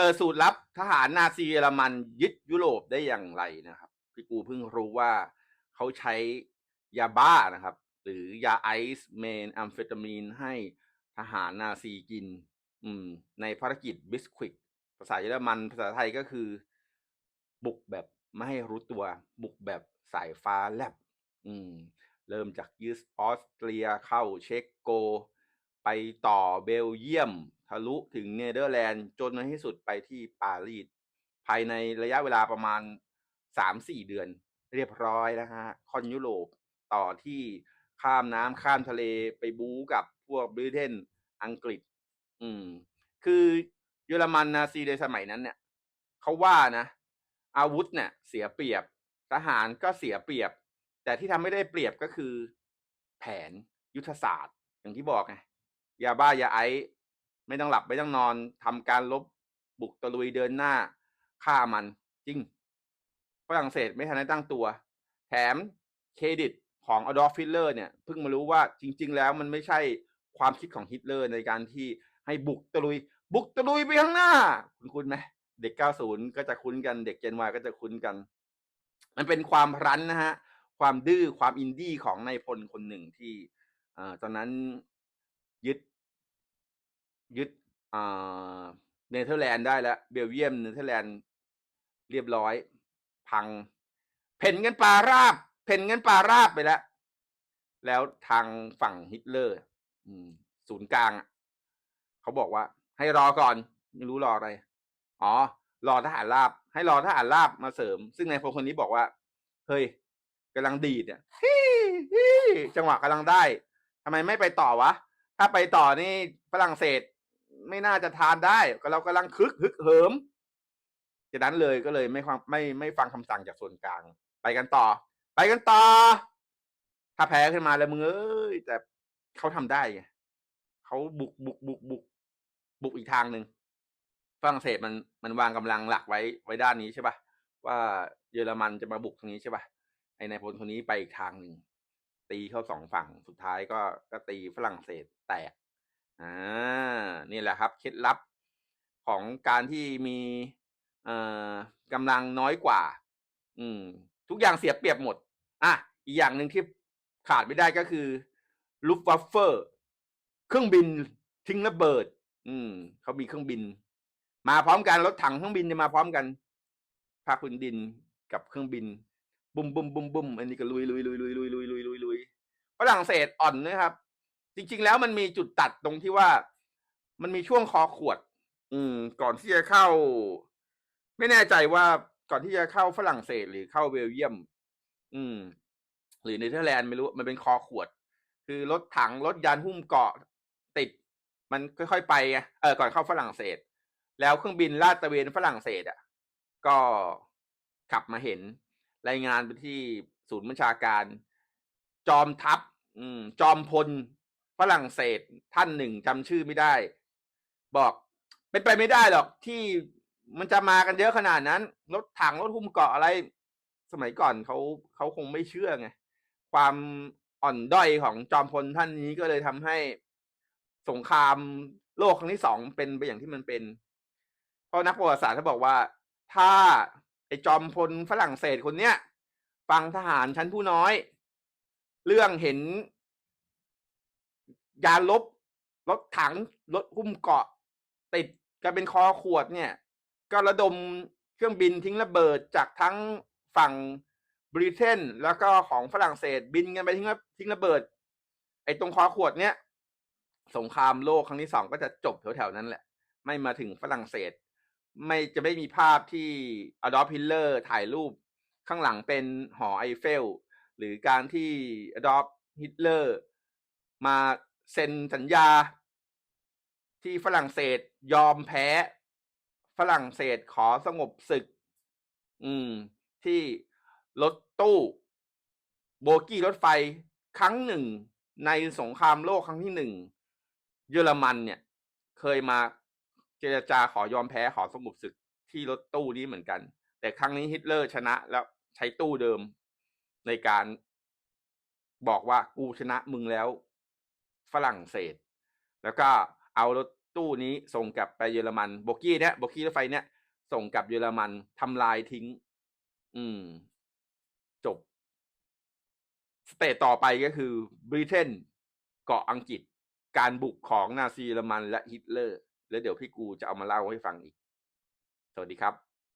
เปิดสูตรลับทหารนาซีเยอรมันยึดยุโรปได้อย่างไรนะครับพี่กูเพิ่งรู้ว่าเขาใช้ยาบ้านะครับ หรือยาไอซ์เมนอัมเฟตามีนให้ทหารนาซีกิน อืม ในภารกิจบิสควิกภาษาเยอรมันภาษาไทยก็คือ บุกแบบไม่ให้รู้ตัว บุกแบบสายฟ้าแลบอืม เริ่มจากยึดออสเตรียเข้าเช็กโก ไปต่อเบลเยียม ทะลุถึงเนเธอร์แลนด์จนในที่สุดไปที่ปารีสภายในระยะเวลาประมาณ 3-4 เดือน เรียบร้อยนะฮะคอนยุโรปต่อที่ข้ามน้ำข้ามทะเลไปบู๊กับพวกบริเตนอังกฤษ อืม คือเยอรมันนาซีในสมัยนั้นเนี่ยเขาว่านะ อาวุธเนี่ยเสียเปรียบ ทหารก็เสียเปรียบ แต่ที่ทำไม่ได้เปรียบก็คือ แผนยุทธศาสตร์ อย่างที่บอกไงยาบ้ายาไอ ไม่ต้องหลับไม่ต้องนอนทำการลบบุกตะลุยเดินหน้าฆ่ามัน จริงฝรั่งเศสไม่ทันได้ตั้งตัว แถมเครดิตของอดอล์ฟฮิตเลอร์เนี่ยเพิ่งมารู้ว่าจริง ๆ แล้วมันไม่ใช่ความคิดของฮิตเลอร์ในการที่ให้บุกตะลุย บุกตะลุยไปข้างหน้า คุณคุณไหมเด็ก 90 ก็จะคุ้นกันเด็กเจนวาก็จะคุ้นกัน มันเป็นความรั้นนะฮะ ความดื้อความอินดี้ของนายพลคนหนึ่งที่อตอนนั้นยึด ยึดอ่าเนเธอร์แลนด์ได้แล้วเบลเยียมเนเธอร์แลนด์เรียบร้อย พัง เพ่นกันปาราบ เพ่นกันปาราบไปแล้ว แล้วทางฝั่งฮิตเลอร์ศูนย์กลางเขาบอกว่า ให้รอก่อนไม่รู้รออะไรอ๋อ รอทหารราบ ให้รอทหารราบมาเสริม ซึ่งนายพลคนนี้บอกว่า เฮ้ยกำลังดีดเนี่ยจังหวะกำลังได้ทำไมไม่ไปต่อวะ ถ้าไปต่อนี่ฝรั่งเศส ไม่น่าจะทานได้ก็เรากำลังคึกฮึกเหิมจากนั้นเลยก็เลยไม่ฟังไม่ไม่ฟังคำสั่งจากส่วนกลาง ไปกันต่อ ไปกันต่อ ถ้าแพ้ขึ้นมาแล้วมึงเอ้ยแต่เขาทำได้ไงเขาบุกบุกบุกบุกบุกอีกทางหนึ่งฝรั่งเศสมันมันวางกำลังหลักไว้ไว้ด้านนี้ใช่ปะว่าเยอรมันจะมาบุกทางนี้ใช่ปะไอ้นายพลคนนี้ไปอีกทางหนึ่งตีเข้าสองฝั่งสุดท้ายก็ก็ตีฝรั่งเศสแตก อ่านี่แหละครับเคล็ดลับของการที่มีเอ่อกำลังน้อยกว่า อืม ทุกอย่างเสียเปรียบหมด อะอีกอย่างหนึ่งที่ขาดไม่ได้ก็คือลูฟวัฟเฟอร์เครื่องบินทิ้งระเบิด อืมเขามีเครื่องบิน มาพร้อมกันรถถังเครื่องบินจะมาพร้อมกันภาคพื้นดินกับเครื่องบิน บุ้มบุ้มบุ้มบุ้มอันนี้ก็ลุยลุยลุยลุยลุยลุยลุยลุยลุยฝรั่งเศสอ่อนนะครับ จริง ๆ แล้วมันมีจุดตัดตรงที่ว่า มันมีช่วงคอขวด อืม ก่อนที่จะเข้า ไม่แน่ใจว่าก่อนที่จะเข้าฝรั่งเศสหรือเข้าเบลเยียม อืม หรือเนเธอร์แลนด์ไม่รู้ มันเป็นคอขวด คือรถถังรถยานหุ้มเกาะติด มันค่อยๆไปไงเออก่อนเข้าฝรั่งเศส แล้วเครื่องบินลาดตระเวนฝรั่งเศสอะ ก็ขับมาเห็น รายงานไปที่ศูนย์บัญชาการ จอมทัพ อืม จอมพล ฝรั่งเศสท่านหนึ่งจำชื่อไม่ได้ บอกเป็นไปไม่ได้หรอกที่มันจะมากันเยอะขนาดนั้น รถถังรถหุ้มเกาะอะไร สมัยก่อนเขาเขาคงไม่เชื่อไง ความอ่อนด้อยของจอมพลท่านนี้ก็เลยทำให้สงครามโลกครั้งที่สองเป็นไปอย่างที่มันเป็น เพราะนักประวัติศาสตร์เขาบอกว่า ถ้าไอ้จอมพลฝรั่งเศสคนเนี้ยฟังทหารชั้นผู้น้อย เรื่องเห็น ยานลบรถถังรถหุ้มเกาะ ติดกันเป็นคอขวดเนี่ย ก็ระดมเครื่องบินทิ้งระเบิดจากทั้งฝั่งบริเตนแล้วก็ของฝรั่งเศสบินกันไปทิ้งทิ้งระเบิด ไอ้ตรงคอขวดเนี่ยสงครามโลกครั้งที่สองก็จะจบแถวๆนั้นแหละ ไม่มาถึงฝรั่งเศส ไม่จะไม่มีภาพที่อดอล์ฟฮิตเลอร์ถ่ายรูป ข้างหลังเป็นหอไอเฟล หรือการที่อดอล์ฟฮิตเลอร์มา เซ็นสัญญา ที่ฝรั่งเศสยอมแพ้ ฝรั่งเศสขอสงบศึก อืม ที่รถตู้โบกี้รถไฟครั้งหนึ่ง ในสงครามโลกครั้งที่หนึ่งเยอรมันเนี่ย เคยมาเจรจาขอยอมแพ้ขอสงบศึกที่รถตู้นี้เหมือนกัน แต่ครั้งนี้ฮิตเลอร์ชนะแล้วใช้ตู้เดิมในการบอกว่ากูชนะมึงแล้ว ฝรั่งเศส แล้วก็เอารถตู้นี้ส่งกลับไปเยอรมันโบกี้เนี่ยโบกี้รถไฟเนี่ยส่งกลับเยอรมันทำลายทิ้ง อืม จบ สเตจต่อไปก็คือบริเตนเกาะอังกฤษ การบุกของนาซีเยอรมันและฮิตเลอร์ แล้วเดี๋ยวพี่กูจะเอามาเล่าให้ฟังอีก สวัสดีครับ